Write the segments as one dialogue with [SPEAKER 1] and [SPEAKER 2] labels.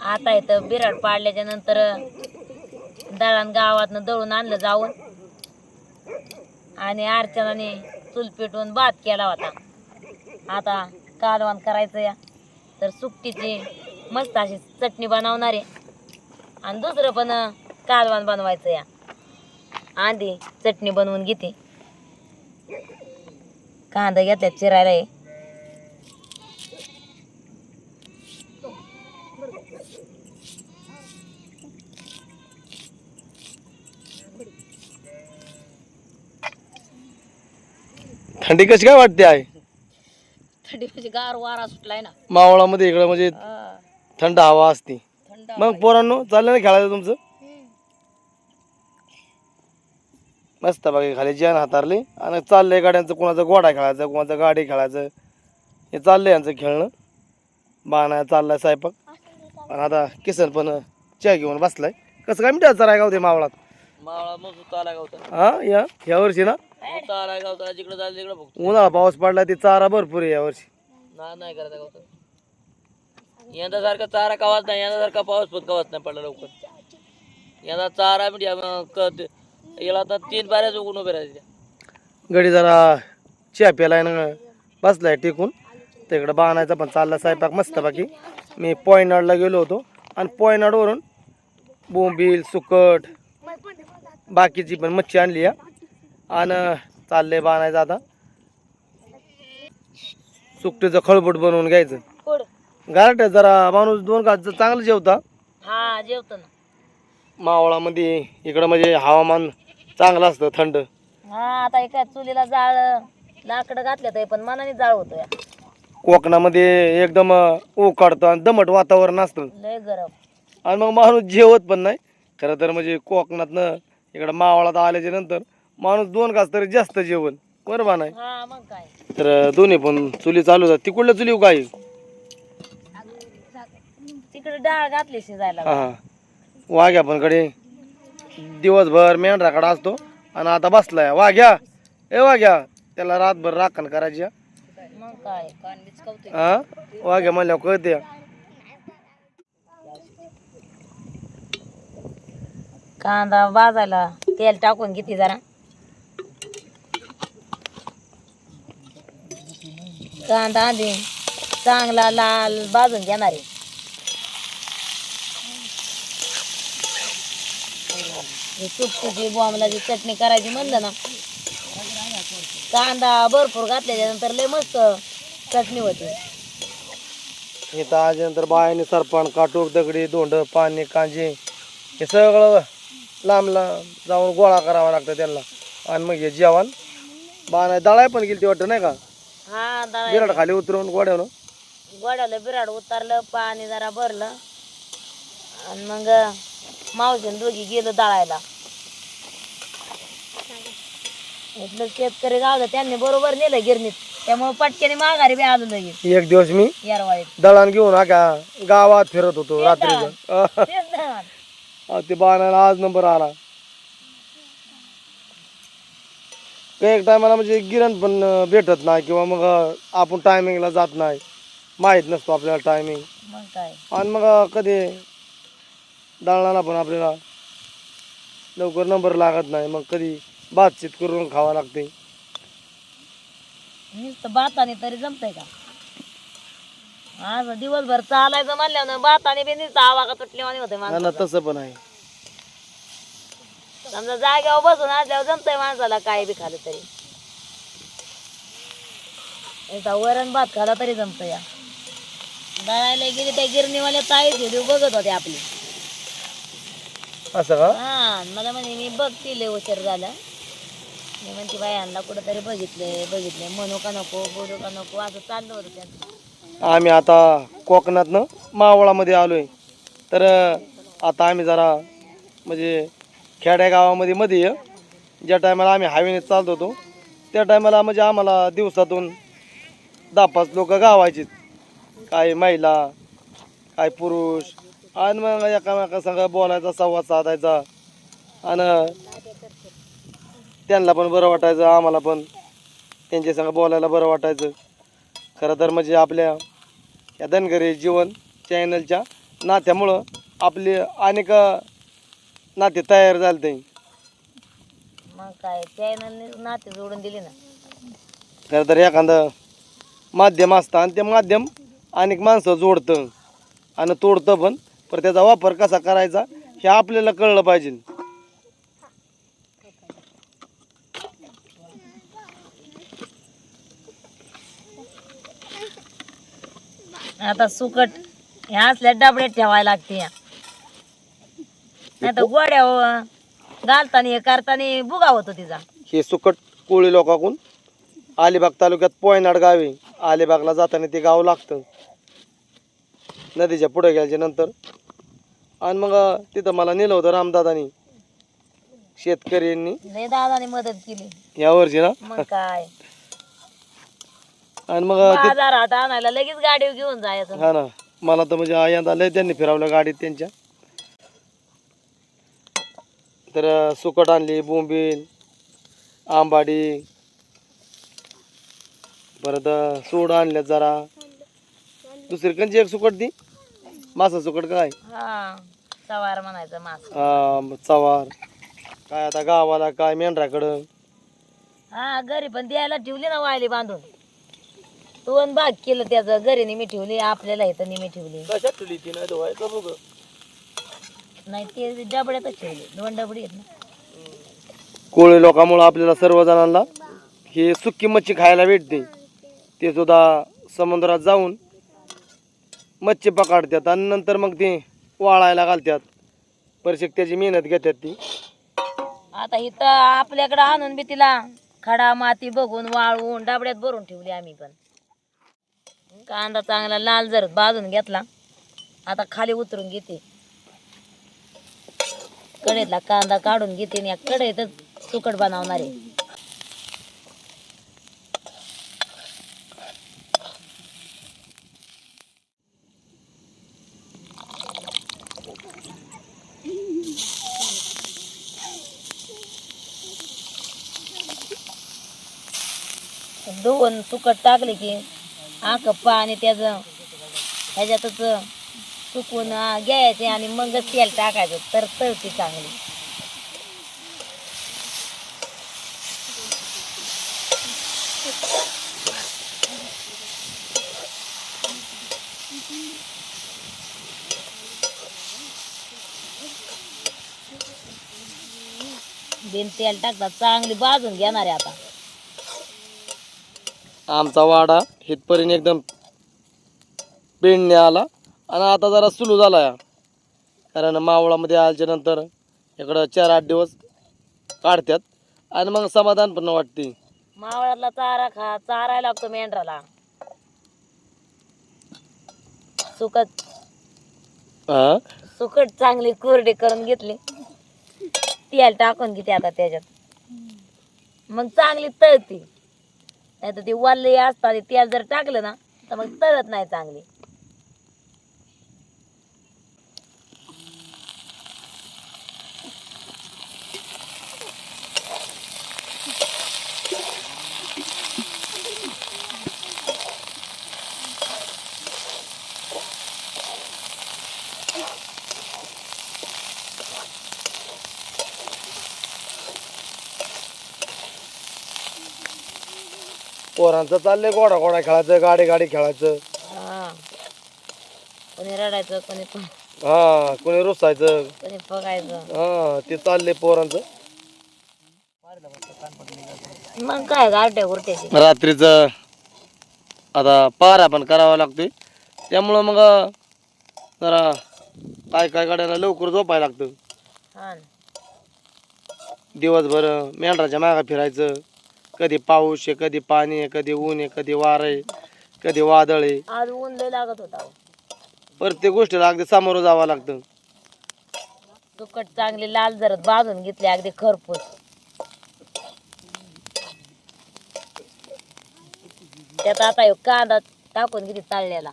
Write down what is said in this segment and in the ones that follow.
[SPEAKER 1] आता इथं बिराड पाडल्याच्या नंतर दळण गावातनं दळून आणलं जाऊन. आणि अर्चनाने चूल पेटवून भात केला होता. आता कालवण करायचं या. तर सुकटीची मस्त अशी चटणी बनवणार आहे. आणि दुसरं पण कालवण बनवायचं या. आधी चटणी बनवून घेते. कांदा घेतल्यात चिरायला
[SPEAKER 2] थंडी कशी काय वाटते आहे
[SPEAKER 1] थंडी म्हणजे गार वारा सुटलाय ना.
[SPEAKER 2] मावळामध्ये इकडं म्हणजे
[SPEAKER 1] हा,
[SPEAKER 2] थंड हवा असते.
[SPEAKER 1] थंड
[SPEAKER 2] मग पोरांनो चाललं ना खेळायचं तुमचं? मस्त बाकी खाली जेवण हातारले. आणि चाललंय गाड्यांचं कोणाचं गोडा खेळायचं कोणाचं गाडी खेळायचं. हे चाललंय यांचं खेळणं. बाणा चाललाय स्वयंपाक. आणि आता किसन पण चहा घेऊन बसलाय. कसं काय मिठाचा राय गावते मावळात?
[SPEAKER 3] मावळा सुद्धा आला गावता
[SPEAKER 2] हा या या वर्षी ना?
[SPEAKER 3] सुद्धा आला गावता जिकडे जायला तिकडे बघतो.
[SPEAKER 2] उन्हाळा पाऊस पडला ते चारा भरपूर आहे यावर्षी.
[SPEAKER 3] ना नाही करता गावता यंदा सारखा चारा कवाच नाही यंदा सारखा पाऊस पण कवाच नाही पडला लवकर. यंदा चारा म्हणजे अं, क- ते- याला आता तीन बाऱ्याच उगून उभे राहायचे
[SPEAKER 2] गडी जरा चहा प्यालाय ना बसलाय टिकून. तिकडं बाणायचा पण चालला स्वयंपाक मस्त बाकी मी पॉयनाडला गेलो होतो आणि पॉयनाडवरून बोंबील सुकट बाकीची पण मच्छी आणली या. आणि चाललंय बाणायचं आता. सुकटीचं खळबट बनवून घ्यायचं. गारट जरा माणूस दोन घास चांगलं जेवता.
[SPEAKER 1] हा जेवतो ना.
[SPEAKER 2] मावळामध्ये इकडं म्हणजे हवामान चांगलं असतं थंड.
[SPEAKER 1] हा आता एका चुलीला जाळ लाकडं घातलं तर पण मनाने जाळ होतो या
[SPEAKER 2] कोकणामध्ये एकदम उकाडतं आणि दमट वातावरण असतं.
[SPEAKER 1] लय गरम.
[SPEAKER 2] आणि मग माणूस जेवत पण नाही. खरं तर म्हणजे कोकणातनं इकडं मावळात आल्याच्यानंतर माणूस दोन घास तरी जास्त जेवण. बरोबर नाही?
[SPEAKER 1] हा मग काय?
[SPEAKER 2] तर दोन्ही पण चुली चालू होतात. तिकडल्या चुली काय
[SPEAKER 1] तिकडे डाळ घातली शिजायला.
[SPEAKER 2] हा हा. वाघ्या पण कडे. दिवसभर मेंढराकडे असतो. आणि आता बसलाय. वाघ्या. ए वाघ्या. त्याला रातभर राखण करायची. हा.
[SPEAKER 1] मग काय? कान बिचकवते
[SPEAKER 2] हा? वाघ्या म्हणल्यावर कळते.
[SPEAKER 1] कांदा भाजायला तेल टाकून घेते जरा. कांदा आधी चांगला लाल भाजून घेणार आहे. ही बॉमलाची चटणी करायची म्हणलं ना. कांदा भरपूर घातल्याच्या नंतर लय मस्त चटणी होते.
[SPEAKER 2] इथं नंतर बायाने सरपण काटूक दगडी दोंड पाणी कांजे हे सगळं लांब लांब जाऊन गोळा करावा लागतं त्यांना. आणि मग हे जेवण बाणा दळाय पण गेली ती वाटतं नाही का?
[SPEAKER 1] हा दळा
[SPEAKER 2] बिराड खाली उतरवून गोड्यानं
[SPEAKER 1] गोड्याला बिराड उतरलं पाणी जरा भरलं. आणि मग मावशीन दोघी गेलो दळायला. इथलं शेतकरी गाव त्यांनी बरोबर नेलं गिरणीत. त्यामुळे पटक्याने माघारी बी आलो लगेच.
[SPEAKER 2] एक दिवस मी
[SPEAKER 1] यारवाळीत
[SPEAKER 2] दळण घेऊन आका गावात फिरत होतो रात्रीचं.
[SPEAKER 1] तेच ना.
[SPEAKER 2] अं, ते बाणाला आज नंबर आला. काही एक टायमाला म्हणजे गिरण पण भेटत नाही किंवा मग आपण टायमिंगला जात नाही. माहीत नसतो आपल्याला टायमिंग
[SPEAKER 1] मग काय?
[SPEAKER 2] आणि मग कधी दळणाला पण आपल्याला लवकर नंबर लागत नाही. मग कधी बातचीत करून खावा लागते.
[SPEAKER 1] नुसतं भाताने तरी जमतंय का? आज दिवसभर चालायचं म्हणल्यावर भाताने बी नुसतं आवाका तुटल्यावानी होते माणसं
[SPEAKER 2] आणि तसं पण आहे.
[SPEAKER 1] समजा जाग्यावर बसून असल्यावर जमतंय माणसाला काय बी खालं तरी. एकदा वरण भात खाला तरी जमतं या. दळायला गेली त्या गिरणीवाल्या ताई व्हिडिओ बघत होते आपली.
[SPEAKER 2] असं का?
[SPEAKER 1] हा मला म्हणे मी बघतील उशीर झाला. मी म्हणते बायांना कुठंतरी बघितले बघितले म्हणू का नको बोलू का नको असं चाललं होतं त्यांचं.
[SPEAKER 2] आम्ही आता कोकणातनं मावळामध्ये आलोय. तर अं, आता आम्ही जरा म्हणजे खेड्या गावामध्ये मध्ये ज्या टायमाला आम्ही हायवेने चालत होतो त्या टायमाला म्हणजे आम्हाला दिवसातून दहा पाच लोक गावायचे. काही महिला काही पुरुष आणि मग एकामेका संग बोलायचा संवाद साधायचा. आणि त्यांना पण बरं वाटायचं आम्हाला पण त्यांच्या संग बोलायला बरं वाटायचं. खरं तर म्हणजे आपल्या या धनगरी जीवन चॅनलच्या नात्यामुळं आपले अनेक नाते तयार झाले ते.
[SPEAKER 1] मग काय त्यानं नाते जोडून दिली ना.
[SPEAKER 2] खरं तर एखादं माध्यम असतं आणि ते माध्यम अनेक माणसं जोडतं आणि तोडतं पण पण त्याचा वापर कसा करायचा हे आपल्याला कळलं पाहिजे.
[SPEAKER 1] आता सुकट ह्या असल्या डबड्यात ठेवायला लागते नाही तर गोड्या घालताना हे करताना बुगा होतो तिचा.
[SPEAKER 2] हे सुकट कोळी लोकांकडून अलिबाग तालुक्यात पोयनाड गावी अलिबागला जाताना ते गाव लागतं. नदीच्या पुढे गेल्याच्यानंतर. आणि मग तिथं मला नेलं होतं रामदादानी. शेतकऱ्यांनी.
[SPEAKER 1] लय दादाने मदत केली.
[SPEAKER 2] या वर्षी ना?
[SPEAKER 1] मग काय?
[SPEAKER 2] आणि मग ते
[SPEAKER 1] बाजारात आणायला लगेच गाडी घेऊन जायचं.
[SPEAKER 2] हा ना. मला तर म्हणजे यंदा लय त्यांनी फिरवलं गाडीत त्यांच्या. तर सुकट आणली बोंबील आंबाडी परत सूड आणल्यात जरा. दुसरी कंची एक सुकट ती? मासा सुकट काय?
[SPEAKER 1] हा सवार म्हणायचं मास.
[SPEAKER 2] अं, चवार. काय आता गावाला काय मेंढराकडं?
[SPEAKER 1] हा घरी पण द्यायला ठेवली ना वायली बांधून. दोन भाग केलं त्याचं घरी निमी ठेवली आपल्याला इथं निमी ठेवली.
[SPEAKER 3] कशात ठेवली ती नाही तो
[SPEAKER 1] नाही ते डबड्यातच ठेवली दोन डबडी आहेत ना.
[SPEAKER 2] कोळी लोकांमुळं आपल्याला सर्वजणांना ही सुक्की मच्छी खायला भेटते. ते सुद्धा समुद्रात जाऊन मच्छी पकडतात आणि नंतर मग ते वाळायला घालतात. परिशिक त्याची मेहनत घेतात ती.
[SPEAKER 1] आता इथं आपल्याकडं आणून बी तिला खडा माती बघून वाळवून डबड्यात भरून ठेवली आम्ही पण. कांदा चांगला लाल जर भाजून घेतला आता खाली उतरून घेते. कढईतला कांदा काढून घेते आणि या कढईतच सुकट बनवणार आहे. दोन सुकट टाकले की आख पाणी त्याचं ह्याच्यातच सुकून घ्यायचे आणि मगच तेल टाकायचं. तर तळती चांगली. बिन तेल टाकतात चांगली भाजून घेणार आहे आता.
[SPEAKER 2] आमचा वाडा हितपर्यंत एकदम पेंडणे आला. आणि आता जरा सुलू झाला या कारण मावळामध्ये आल्याच्यानंतर इकडं चार आठ दिवस काढतात आणि मग समाधान पण वाटते.
[SPEAKER 1] मावळातला चारा खा चारायला लागतो मेंढराला. सुकट
[SPEAKER 2] हा
[SPEAKER 1] सुकट चांगली कोरडी करून घेतली. तेल टाकून घेते आता त्याच्यात. मग चांगली तळती. नाही तर ती वाल्ली असतात तेल जर टाकलं ना तर मग तळत नाही चांगली.
[SPEAKER 2] पोरांचं चाललंय घोडा घोडा खेळायचं गाडी गाडी खेळायचं.
[SPEAKER 1] हा. कोणी रडायचं कोणी
[SPEAKER 2] हा कोणी रुसायचं.
[SPEAKER 1] कोणी बघायचं.
[SPEAKER 2] हा ते चाललंय पोरांचं.
[SPEAKER 1] मग काय गारट्या गुरट्याची
[SPEAKER 2] रात्रीचं आता पारा पण करावा लागतोय. त्यामुळं मग जरा काय काय गाड्याला लवकर झोपायला लागतं.
[SPEAKER 1] हा ना.
[SPEAKER 2] दिवसभर मेंढराच्या मागं फिरायचं. कधी पाऊस आहे कधी पाणी आहे कधी ऊन आहे कधी वारं आहे कधी वादळ आहे.
[SPEAKER 1] आज ऊन लय लागत होता.
[SPEAKER 2] प्रत्येक गोष्टीला अगदी सामोरं जावं लागतं.
[SPEAKER 1] सुकट चांगली लाल जरत भाजून घेतली अगदी खरपूस. त्यात आता ह्यो कांदा टाकून किती तळलेला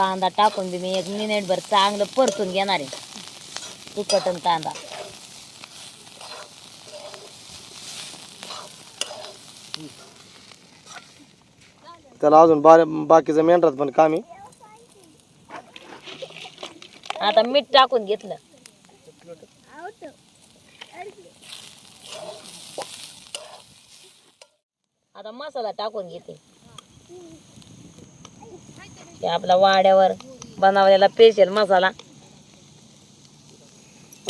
[SPEAKER 1] कांदा टाकून बी मी एक मिनिटभर चांगलं परतून घेणार आहे. आणि कांदा.
[SPEAKER 2] त्याला अजून बा बाकीचं मेंढरात पण काम. आहे
[SPEAKER 1] आता मीठ टाकून घेतलं. आता मसाला टाकून घेते. ते आपला वाड्यावर बनवलेला स्पेशल मसाला.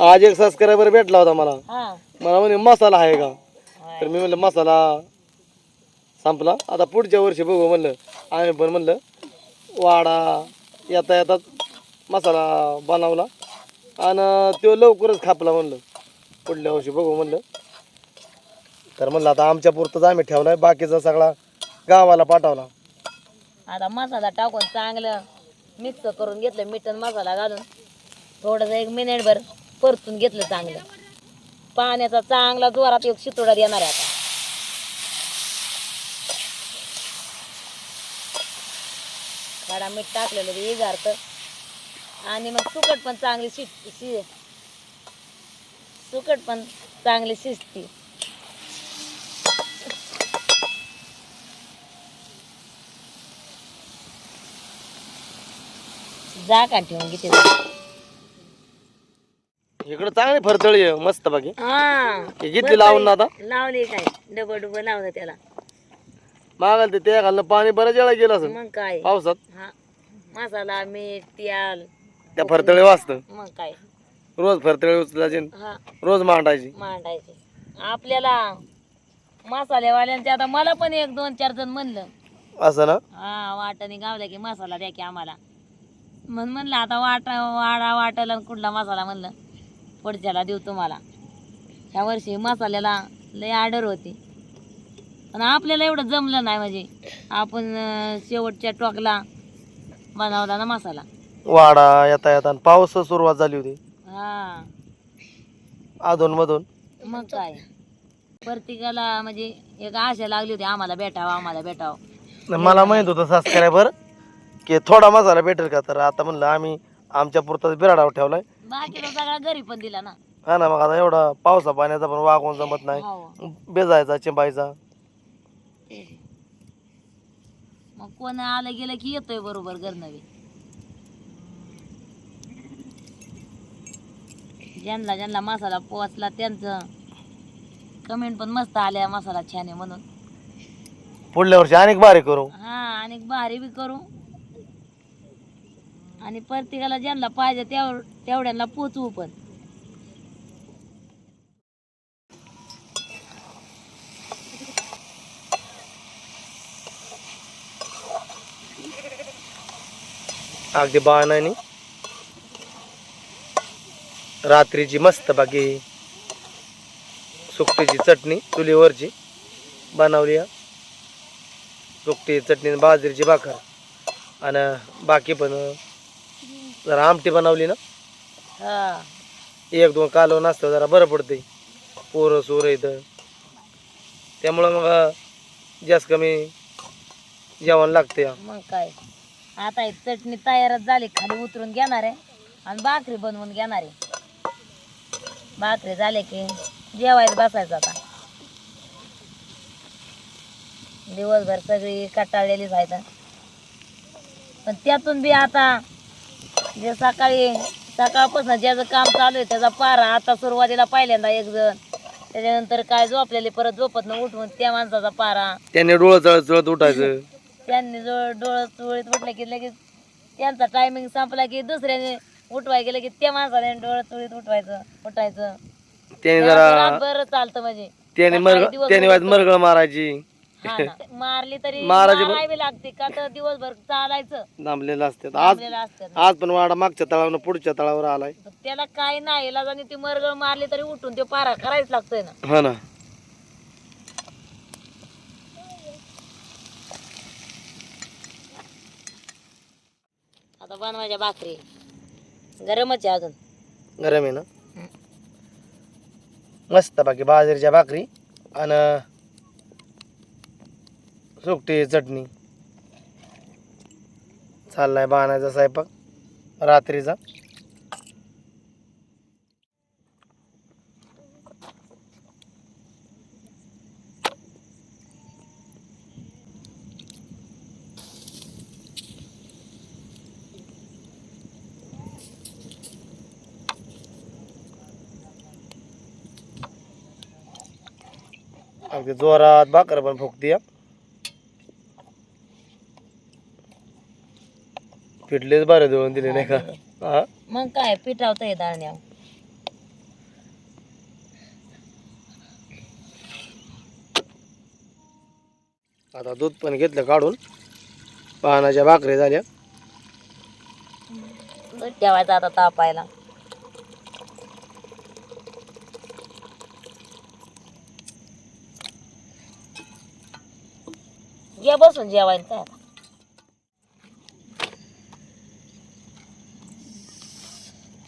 [SPEAKER 2] आज एक सबस्क्रायबर भेटला होता मला.
[SPEAKER 1] हा.
[SPEAKER 2] मला म्हणे मसाला आहे का? तर मी म्हणलं मसाला संपला. आता पुढच्या वर्षी बघू म्हणलं. आम्ही पण म्हणलं वाडा येता येतात मसाला बनवला. आणि तो लवकरच खापला म्हणलं. पुढल्या वर्षी बघू म्हणलं. तर म्हणलं आता आमच्या पुरतंच आम्ही ठेवलाय. बाकीचा सगळा गावाला पाठवला.
[SPEAKER 1] आता मसाला टाकून चांगलं मिक्स करून घेतलं मीठ आणि मसाला घालून. थोडंसं एक मिनिटभर परतून घेतलं चांगलं. पाण्याचा चांगला जोरात एक शितोडा येणार आहे आता. खडा मीठ टाकलेलं ते इगारत आणि मग सुकट पण चांगली शिट शि सुकट पण चांगली शिजती. जागा ठेवून घेते
[SPEAKER 2] इकडं चांगली फरतळी आहे मस्त बाकी
[SPEAKER 1] हा.
[SPEAKER 2] हे घेतली लावून ना आता.
[SPEAKER 1] लावली काय? डबल डबल लावलं त्याला.
[SPEAKER 2] मागाल ते त्या घालणं पाणी बऱ्याच वेळा गेलं असं
[SPEAKER 1] मग काय?
[SPEAKER 2] पावसात.
[SPEAKER 1] हा. मसाला मीठ तेल
[SPEAKER 2] त्या फरतळी वाचतं.
[SPEAKER 1] मग काय?
[SPEAKER 2] रोज फरतळी उचलायची
[SPEAKER 1] हा.
[SPEAKER 2] रोज मांडायची.
[SPEAKER 1] मांडायचे. आपल्याला मसालेवाल्यांचे आता मला पण एक दोन चार जण म्हणलं.
[SPEAKER 2] असं ना?
[SPEAKER 1] हा वाटाने गावल्या की मसाला द्या की आम्हाला. मग म्हणलं आता वाटा वाडा वाटायला कुठला मसाला म्हणलं पुढच्याला देऊ तुम्हाला. ह्या वर्षी मसाल्याला लय ऑर्डर होती. पण आपल्याला एवढं जमलं नाही म्हणजे आपण शेवटच्या टोकला बनवला ना मसाला.
[SPEAKER 2] वाडा येता येता पाऊस सुरुवात झाली होती.
[SPEAKER 1] हा.
[SPEAKER 2] अधून मधून
[SPEAKER 1] मग काय? प्रत्येकाला म्हणजे एक आशा लागली होती आम्हाला भेटावं आम्हाला भेटावं.
[SPEAKER 2] मला माहीत होतं सबस्क्रायबर की थोडा मसाला भेटेल का? तर आता म्हणलं आम्ही आमच्या पुरताच बिराडावर ठेवलाय.
[SPEAKER 1] बाकीचा सगळा घरी पण दिला ना.
[SPEAKER 2] हा ना मग आता एवढा पावसा पाण्याचा पण वागून जमत नाही.
[SPEAKER 1] हो
[SPEAKER 2] बेजायचा चिंबायचा.
[SPEAKER 1] मग कोण आलं गेलं की येतोय बरोबर घरनं बी ज्यांना ज्यांना मसाला पोचला त्यांचं कमेंट पण मस्त आल्या मसाला छान आहे म्हणून.
[SPEAKER 2] पुढल्या वर्षी अनेक बारी करू.
[SPEAKER 1] हा आणि भारी बी करू. आणि प्रत्येकाला ज्यांना पाहिजे तेव तेवढ्यांना पोचवू पण.
[SPEAKER 2] अगदी बाणाने रात्रीची मस्त बाकी. सुकटीची चटणी चुलीवरची बनवली सुकटीची सुकटी चटणी बाजरीची भाकर. आणि बाकी पण जरा आमटी बनवली ना
[SPEAKER 1] हा.
[SPEAKER 2] एक दोन कालवण असतं जरा बरं पडते पोरं सोरं इथं. त्यामुळं मग जास्त कमी जेवण लागते
[SPEAKER 1] मग काय? आता ही चटणी तयारच झाली खाली उतरून घेणार आहे आणि भाकरी बनवून घेणार आहे. भाकरी झाले की जेवायला बसायचं आता. दिवसभर सगळी कटाळलेलीच आहेत. पण त्यातून बी आता जे सकाळी सकाळपासून ज्याचं काम चालू आहे त्याचा पारा आता सुरुवातीला पहिल्यांदा एक जण. त्याच्यानंतर काय झोपलेले परत झोपत न उठवून त्या माणसाचा पारा.
[SPEAKER 2] त्याने डोळं चळत चळत उठायचं.
[SPEAKER 1] त्यांनी जवळ डोळं चोळीत उठलं की लगेच त्यांचा टायमिंग संपला की दुसऱ्याने उठवाय गेलं की त्या माणसाने डोळं चोळीत उठवायचं उठायचं.
[SPEAKER 2] त्याने जरा
[SPEAKER 1] रातभर चालतं म्हणजे.
[SPEAKER 2] त्याने मरग त्याने वाज. मरगळ मारायची.
[SPEAKER 1] हा ना. मारली तरी मारावी लागते का तर दिवसभर चालायचं.
[SPEAKER 2] थांबलेलं असतात आज
[SPEAKER 1] असतं.
[SPEAKER 2] आज पण वाडा मागच्या तळावर पुढच्या तळावर आलाय.
[SPEAKER 1] पण त्याला काय नाही इलाज आणि ती मरगळ मारली तरी उठून ते पारा करायच लागतोय ना.
[SPEAKER 2] हा ना.
[SPEAKER 1] आता बनवायच्या भाकरी. गरमच आहे अजून.
[SPEAKER 2] गरम आहे ना? मस्त बाकी बाजरीच्या भाकरी आणि सुकटी चटणी. चाललाय बाणायचा स्वयंपाक. रात्रीचा. अगदी जोरात भाकर पण फुकती पिठलेच बरे दळून दिले नाही का? हा
[SPEAKER 1] मग काय पिठावतंय दाळण्या
[SPEAKER 2] आता दूध पण घेतलं काढून. पानाच्या भाकरी झाल्या.
[SPEAKER 1] दूध ठेवायचं आता तापायला. या बसून जेवायला काय? आता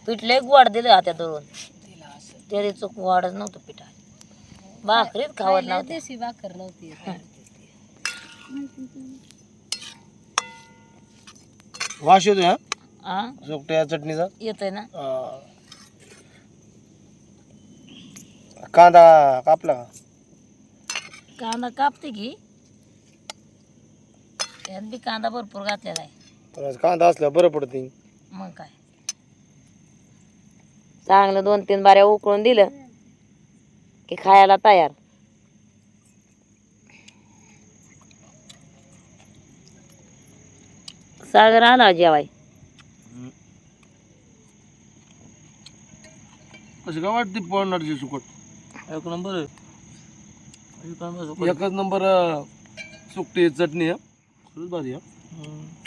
[SPEAKER 1] पीठ लय गोड दिलं आता दळून. तरी चूक वाढच नव्हतं पिठा भाकरीत खावत नव्हती भाकर नव्हती
[SPEAKER 2] वाश येतोय हा?
[SPEAKER 1] हा
[SPEAKER 2] सुकट्या चटणीचा?
[SPEAKER 1] येतोय ना.
[SPEAKER 2] कांदा कापला का?
[SPEAKER 1] कांदा कापते की. त्यात बी कांदा भरपूर घातलेला आहे.
[SPEAKER 2] आज कांदा असल्यावर बरं पडते.
[SPEAKER 1] मग काय? चांगलं दोन तीन बाऱ्या उकळून दिलं की खायला तयार. सागर आला जेवाय.
[SPEAKER 2] कशी काय वाटते पडणारची सुकट?
[SPEAKER 3] एक नंबर.
[SPEAKER 2] एकच नंबर सुकटी चटणी आहे. आहे.
[SPEAKER 3] हम्म.